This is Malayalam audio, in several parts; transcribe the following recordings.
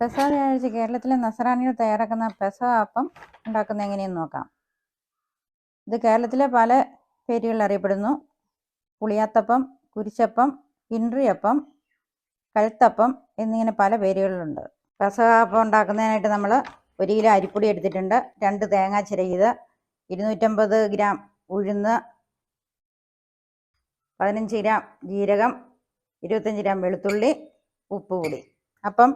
പെസഹ വ്യാഴാഴ്ച കേരളത്തിലെ നസ്രാണികൾ തയ്യാറാക്കുന്ന പെസഹ അപ്പം ഉണ്ടാക്കുന്നത് എങ്ങനെയെന്ന് നോക്കാം. ഇത് കേരളത്തിലെ പല പേരുകളിൽ അറിയപ്പെടുന്നു. പുളിയാത്തപ്പം കുരിശപ്പം ഇൻട്രിയപ്പം കഴുത്തപ്പം എന്നിങ്ങനെ പല പേരുകളിലുണ്ട്. പെസഹ അപ്പം ഉണ്ടാക്കുന്നതിനായിട്ട് നമ്മൾ ഒരു കിലോ അരിപ്പൊടി എടുത്തിട്ടുണ്ട്. രണ്ട് തേങ്ങ ചിരകിയത് ഇരുന്നൂറ്റമ്പത് ഗ്രാം ഉഴുന്ന് പതിനഞ്ച് ഗ്രാം ജീരകം ഇരുപത്തഞ്ച് ഗ്രാം വെളുത്തുള്ളി ഉപ്പ് കൂടി അപ്പം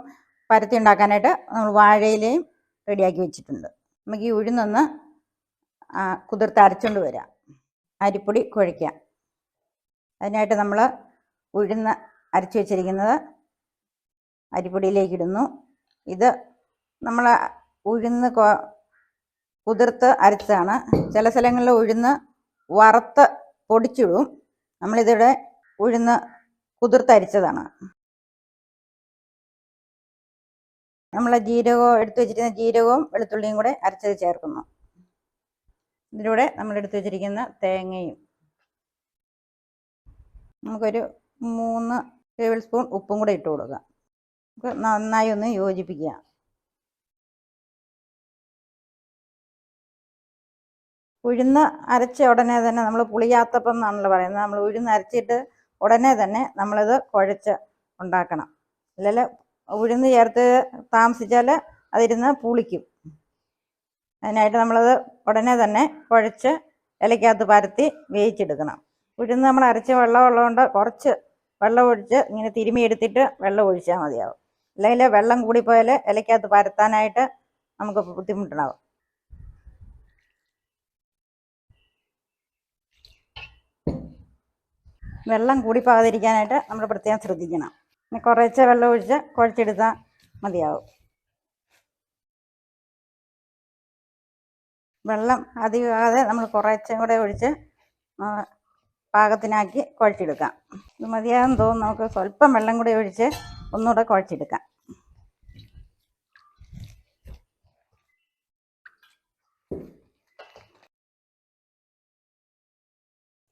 പരത്തി ഉണ്ടാക്കാനായിട്ട് നമ്മൾ വാഴയിലയും റെഡിയാക്കി വെച്ചിട്ടുണ്ട്. നമുക്ക് ഈ ഉഴുന്നൊന്ന് കുതിർത്ത് അരച്ചുകൊണ്ട് വരാം. അരിപ്പൊടി കുഴയ്ക്കാം. അതിനായിട്ട് നമ്മൾ ഉഴുന്ന് അരച്ചു വെച്ചിരിക്കുന്നത് അരിപ്പൊടിയിലേക്ക് ഇടുന്നു ഇത് നമ്മൾ ഉഴുന്ന് കുതിർത്ത് അരച്ചതാണ്. ചില സ്ഥലങ്ങളിൽ ഉഴുന്ന് വറുത്ത് പൊടിച്ചിടും. നമ്മളിതിവിടെ ഉഴുന്ന് കുതിർത്തരിച്ചതാണ് നമ്മൾ ജീരകവും എടുത്തു വെച്ചിരിക്കുന്ന ജീരകവും വെളുത്തുള്ളിയും കൂടെ അരച്ചത് ചേർക്കുന്നു. ഇതിലൂടെ നമ്മൾ എടുത്തു വെച്ചിരിക്കുന്ന തേങ്ങയും. നമുക്കൊരു മൂന്ന് ടേബിൾ സ്പൂൺ ഉപ്പും കൂടെ ഇട്ട് കൊടുക്കുക നമുക്ക് നന്നായി ഒന്ന് യോജിപ്പിക്കുക ഉഴുന്ന് അരച്ച ഉടനെ തന്നെ നമ്മൾ പുളിയാത്തപ്പം എന്നാണല്ലോ പറയുന്നത്. നമ്മൾ ഉഴുന്ന് അരച്ചിട്ട് ഉടനെ തന്നെ നമ്മളിത് കുഴച്ച് ഉണ്ടാക്കണം. അല്ലെങ്കിൽ ഉഴുന്ന് ചേർത്ത് താമസിച്ചാൽ അതിരുന്ന് പുളിക്കും. അതിനായിട്ട് നമ്മളത് ഉടനെ തന്നെ കുഴച്ച് ഇലക്കകത്ത് പരത്തി വേവിച്ചെടുക്കണം. ഉഴുന്ന് നമ്മൾ അരച്ച വെള്ളം ഉള്ളതുകൊണ്ട് കുറച്ച് വെള്ളം ഒഴിച്ച് ഇങ്ങനെ തിരുമിയെടുത്തിട്ട് വെള്ളം ഒഴിച്ചാൽ മതിയാവും. അല്ലെങ്കിൽ വെള്ളം കൂടിപ്പോയാൽ ഇലക്കകത്ത് പരത്താനായിട്ട് നമുക്ക് ബുദ്ധിമുട്ടുണ്ടാവും. വെള്ളം കൂടിപ്പോകാതിരിക്കാനായിട്ട് നമ്മൾ പ്രത്യേകം ശ്രദ്ധിക്കണം. പിന്നെ കുറേശ്ശെ വെള്ളം ഒഴിച്ച് കുഴച്ചെടുത്താൽ മതിയാവും. വെള്ളം അധികമാകാതെ നമ്മൾ കുറേശ്ശെ കൂടെ ഒഴിച്ച് പാകത്തിനാക്കി കുഴച്ചെടുക്കാം. ഇത് മതിയാകും തോന്നുന്നു. നമുക്ക് സ്വല്പം വെള്ളം കൂടി ഒഴിച്ച് ഒന്നുകൂടെ കുഴച്ചെടുക്കാം.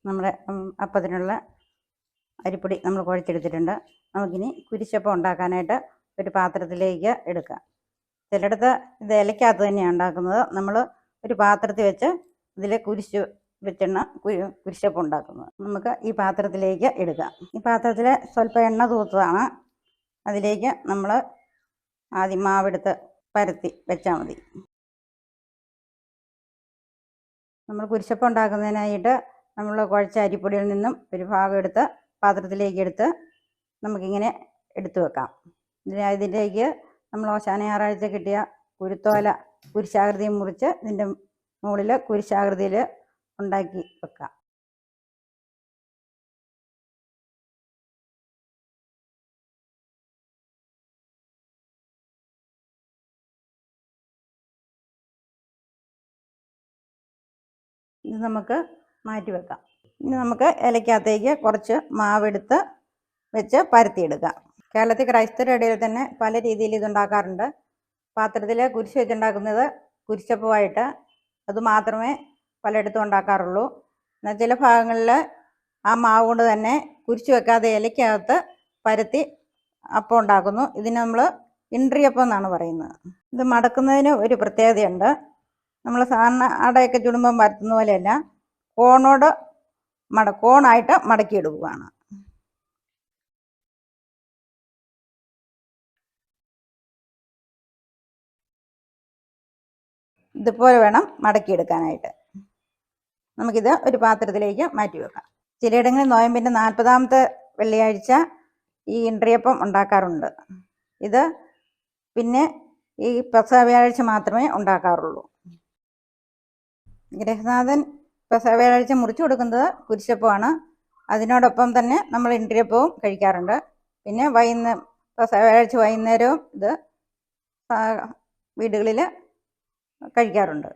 നമ്മുടെ അപ്പത്തിനുള്ള അരിപ്പൊടി നമ്മൾ കുഴച്ചെടുത്തിട്ടുണ്ട്. നമുക്കിനി കുരിശപ്പം ഉണ്ടാക്കാനായിട്ട് ഒരു പാത്രത്തിലേക്ക് എടുക്കാം. ചിലയിടത്ത് ഇത് ഇലക്കകത്ത് തന്നെയാണ് ഉണ്ടാക്കുന്നത്. നമ്മൾ ഒരു പാത്രത്തിൽ വെച്ച് ഇതിൽ കുരിശ് വെച്ചെണ്ണ കുരു കുരിശപ്പം ഉണ്ടാക്കുന്നത്. നമുക്ക് ഈ പാത്രത്തിലേക്ക് എടുക്കാം. ഈ പാത്രത്തിൽ സ്വല്പം എണ്ണ തൂത്തതാണ്. അതിലേക്ക് നമ്മൾ ആദ്യം മാവെടുത്ത് പരത്തി വെച്ചാൽ മതി. നമ്മൾ കുരിശപ്പം ഉണ്ടാക്കുന്നതിനായിട്ട് നമ്മൾ കുഴച്ച അരിപ്പൊടിയിൽ നിന്നും ഒരു ഭാഗം എടുത്ത് പാത്രത്തിലേക്ക് എടുത്ത് നമുക്കിങ്ങനെ എടുത്തു വെക്കാം. ഇതിലേക്ക് നമ്മൾ ഓശാന ഞായറാഴ്ച കിട്ടിയ കുരുത്തോല കുരിശാകൃതി മുറിച്ച് ഇതിന്റെ മുകളിൽ കുരിശാകൃതിയിൽ ഉണ്ടാക്കി വെക്കാം. ഇത് നമുക്ക് മാറ്റി വെക്കാം. ഇനി നമുക്ക് ഇലയ്ക്കകത്തേക്ക് കുറച്ച് മാവെടുത്ത് വെച്ച് പരത്തിയെടുക്കാം. കേരളത്തിൽ ക്രൈസ്തവരുടെ ഇടയിൽ തന്നെ പല രീതിയിൽ ഇതുണ്ടാക്കാറുണ്ട്. പാത്രത്തിൽ കുരിശ് വെച്ചുണ്ടാക്കുന്നത് കുരിശപ്പുമായിട്ട് അത് മാത്രമേ പലയിടത്തും ഉണ്ടാക്കാറുള്ളൂ. എന്നാൽ ചില ഭാഗങ്ങളിൽ ആ മാവ് കൊണ്ട് തന്നെ കുരിശ് വെക്കാതെ ഇലയ്ക്കകത്ത് പരത്തി അപ്പം ഉണ്ടാക്കുന്നു. ഇതിന് നമ്മൾ ഇൻട്രിയപ്പം എന്നാണ് പറയുന്നത്. ഇത് മടക്കുന്നതിന് ഒരു പ്രത്യേകതയുണ്ട്. നമ്മൾ സാധാരണ അടയൊക്കെ ചുടുമ്പം പരത്തുന്ന പോലെയല്ല. കോണോട് മട കോണായിട്ട് മടക്കിയെടുക്കുകയാണ്. ഇതുപോലെ വേണം മടക്കിയെടുക്കാനായിട്ട്. നമുക്കിത് ഒരു പാത്രത്തിലേക്ക് മാറ്റി വെക്കാം. ചിലയിടങ്ങളിൽ നോയമ്പിന്റെ നാൽപ്പതാമത്തെ വെള്ളിയാഴ്ച ഈ ഇൻട്രിയപ്പം ഉണ്ടാക്കാറുണ്ട്. ഇത് പിന്നെ ഈ പെസഹ വ്യാഴാഴ്ച മാത്രമേ ഉണ്ടാക്കാറുള്ളൂ. ഗൃഹനാഥൻ പെസഹ വ്യാഴാഴ്ച മുറിച്ചു കൊടുക്കുന്നത് കുരിശപ്പമാണ് അതിനോടൊപ്പം തന്നെ നമ്മൾ ഇൻട്രിയപ്പവും കഴിക്കാറുണ്ട്. പിന്നെ വൈകുന്നേരം വ്യാഴാഴ്ച വൈകുന്നേരവും ഇത് വീടുകളിൽ കഴിക്കാറുണ്ട്.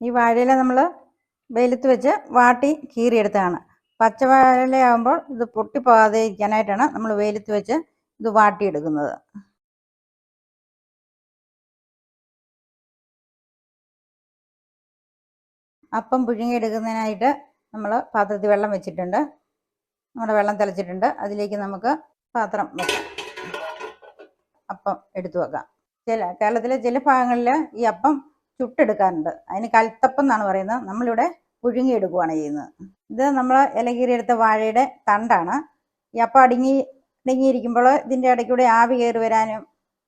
ഈ വാഴയില നമ്മൾ വെയിലത്ത് വെച്ച് വാട്ടി കീറിയെടുത്തതാണ്. പച്ച വാഴയിലയാകുമ്പോൾ ഇത് പൊട്ടിപ്പോകാതെ ഇരിക്കാനായിട്ടാണ് നമ്മൾ വെയിലത്ത് വെച്ച് ഇത് വാട്ടിയെടുക്കുന്നത്. അപ്പം പുഴുങ്ങിയെടുക്കുന്നതിനായിട്ട് നമ്മൾ പാത്രത്തിൽ വെള്ളം വെച്ചിട്ടുണ്ട്. നമ്മുടെ വെള്ളം തിളച്ചിട്ടുണ്ട്. അതിലേക്ക് നമുക്ക് പാത്രം വെക്കാം. അപ്പം എടുത്തു വെക്കാം. ചില കേരളത്തിലെ ചില ഭാഗങ്ങളിൽ ഈ അപ്പം ചുട്ടെടുക്കാറുണ്ട്. അതിന് കൽത്തപ്പം എന്നാണ് പറയുന്നത്. നമ്മളിവിടെ പുഴുങ്ങിയെടുക്കുകയാണ് ചെയ്യുന്നത്. ഇത് നമ്മൾ ഇലകീറിയെടുത്ത വാഴയുടെ തണ്ടാണ്. ഈ അപ്പം അടുങ്ങി അടുങ്ങിയിരിക്കുമ്പോൾ ഇതിന്റെ ഇടയ്ക്കൂടെ ആവി കയറി വരാനും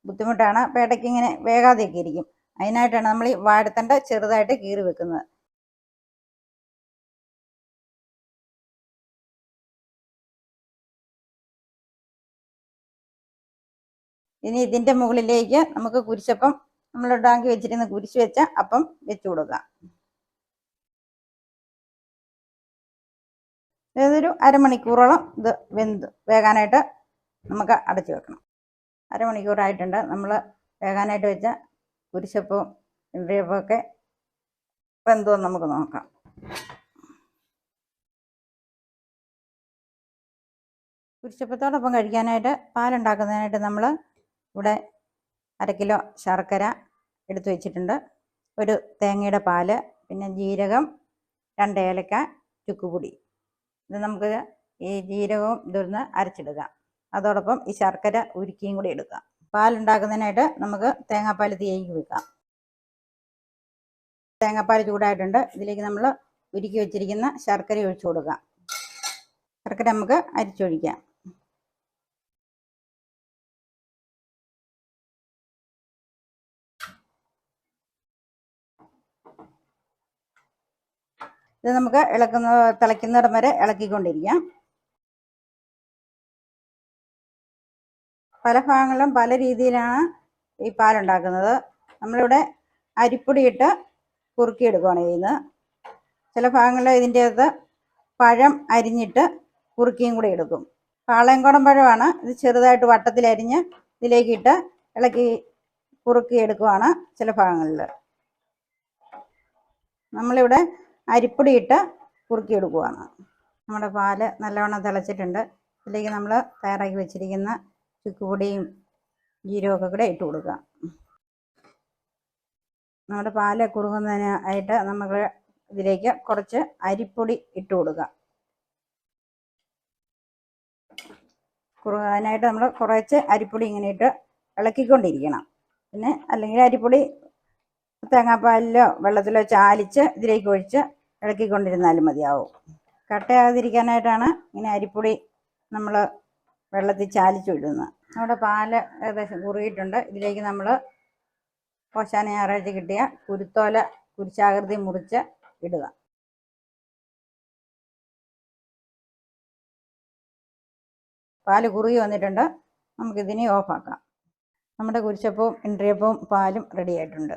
ബുദ്ധിമുട്ടാണ്. അപ്പോൾ ഇടയ്ക്ക് ഇങ്ങനെ വേഗാതെയൊക്കെ ഇരിക്കും. അതിനായിട്ടാണ് നമ്മൾ ഈ വാഴത്തണ്ട ചെറുതായിട്ട് കീറി വെക്കുന്നത്. ഇനി ഇതിന്റെ മുകളിലേക്ക് നമുക്ക് കുരിശപ്പം നമ്മൾ ഉണ്ടാക്കി വെച്ചിരുന്ന കുരിശ് വെച്ച അപ്പം വെച്ചു കൊടുക്കാം. ഏതൊരു അരമണിക്കൂറോളം ഇത് വെന്ത് വേകാനായിട്ട് നമുക്ക് അടച്ചു വെക്കണം. അരമണിക്കൂറായിട്ടുണ്ട് നമ്മൾ വേകാനായിട്ട് വെച്ച കുരിശപ്പവും ഇണ്ടിയപ്പവും ഒക്കെ വെന്തോന്ന് നമുക്ക് നോക്കാം. കുരിശപ്പത്തോടൊപ്പം കഴിക്കാനായിട്ട് പാലുണ്ടാക്കുന്നതിനായിട്ട് നമ്മൾ ഇവിടെ അര കിലോ ശർക്കര എടുത്തു വെച്ചിട്ടുണ്ട്. ഒരു തേങ്ങയുടെ പാൽ പിന്നെ ജീരകം രണ്ട് ഏലക്ക ചുക്കുപൊടി. ഇത് നമുക്ക് ഈ ജീരകവും ഇതൊന്ന് അരച്ചെടുക്കാം അതോടൊപ്പം ഈ ശർക്കര ഉരുക്കിയും കൂടി എടുക്കാം പാലുണ്ടാക്കുന്നതിനായിട്ട് നമുക്ക് തേങ്ങാപ്പാൽ തീയേക്ക് വെക്കാം തേങ്ങാപ്പാൽ ചൂടായിട്ടുണ്ട്. ഇതിലേക്ക് നമ്മൾ ഉരുക്കി വെച്ചിരിക്കുന്ന ശർക്കര ഒഴിച്ചു കൊടുക്കാം. ശർക്കര നമുക്ക് അരിച്ചൊഴിക്കാം. ഇത് നമുക്ക് ഇളക്കുന്ന തിളയ്ക്കുന്നിടം വരെ ഇളക്കിക്കൊണ്ടിരിക്കാം. പല ഭാഗങ്ങളിലും പല രീതിയിലാണ് ഈ പാലുണ്ടാക്കുന്നത്. നമ്മളിവിടെ അരിപ്പൊടി ഇട്ട് കുറുക്കിയെടുക്കുകയാണ് ചെയ്യുന്നത്. ചില ഭാഗങ്ങളിൽ ഇതിന്റെ അകത്ത് പഴം അരിഞ്ഞിട്ട് കുറുക്കിയും കൂടി എടുക്കും. പാളയംകുടം പഴമാണ്. ഇത് ചെറുതായിട്ട് വട്ടത്തിൽ അരിഞ്ഞ് ഇതിലേക്ക് ഇട്ട് ഇളക്കി കുറുക്കി എടുക്കുവാണ് ചില ഭാഗങ്ങളിൽ. നമ്മളിവിടെ അരിപ്പൊടി ഇട്ട് കുറുക്കിയെടുക്കുവാണ്. നമ്മുടെ പാൽ നല്ലവണ്ണം തിളച്ചിട്ടുണ്ട്. ഇതിലേക്ക് നമ്മൾ തയ്യാറാക്കി വെച്ചിരിക്കുന്ന ചുക്കുപൊടിയും ജീരകമൊക്കെ കൂടെ ഇട്ട് കൊടുക്കുക നമ്മുടെ പാൽ കുറുകുന്നതിനായിട്ട് നമുക്ക് ഇതിലേക്ക് കുറച്ച് അരിപ്പൊടി ഇട്ട് കൊടുക്കുക കുറുകാനായിട്ട് നമ്മൾ കുറച്ച് അരിപ്പൊടി ഇങ്ങനെ ഇട്ട് ഇളക്കിക്കൊണ്ടിരിക്കണം. പിന്നെ അല്ലെങ്കിൽ അരിപ്പൊടി തേങ്ങാപ്പാലിലോ വെള്ളത്തിലോ ചാലിച്ച് ഇതിലേക്ക് ഒഴിച്ച് ഇളക്കിക്കൊണ്ടിരുന്നാലും മതിയാവും. കട്ടയാകാതിരിക്കാനായിട്ടാണ് ഇങ്ങനെ അരിപ്പൊടി നമ്മൾ വെള്ളത്തിൽ ചാലിച്ചിടുന്നത് നമ്മുടെ പാൽ ഏകദേശം കുറുകിയിട്ടുണ്ട്. ഇതിലേക്ക് നമ്മൾ ഓശാന ഞായറാഴ്ച കിട്ടിയ കുരുത്തോല കുരിശാകൃതി മുറിച്ച് ഇടുക. പാൽ കുറുകി വന്നിട്ടുണ്ട്. നമുക്കിതിനെ ഓഫാക്കാം. നമ്മുടെ കുരിശപ്പവും ഇൻട്രിയപ്പവും പാലും റെഡി ആയിട്ടുണ്ട്.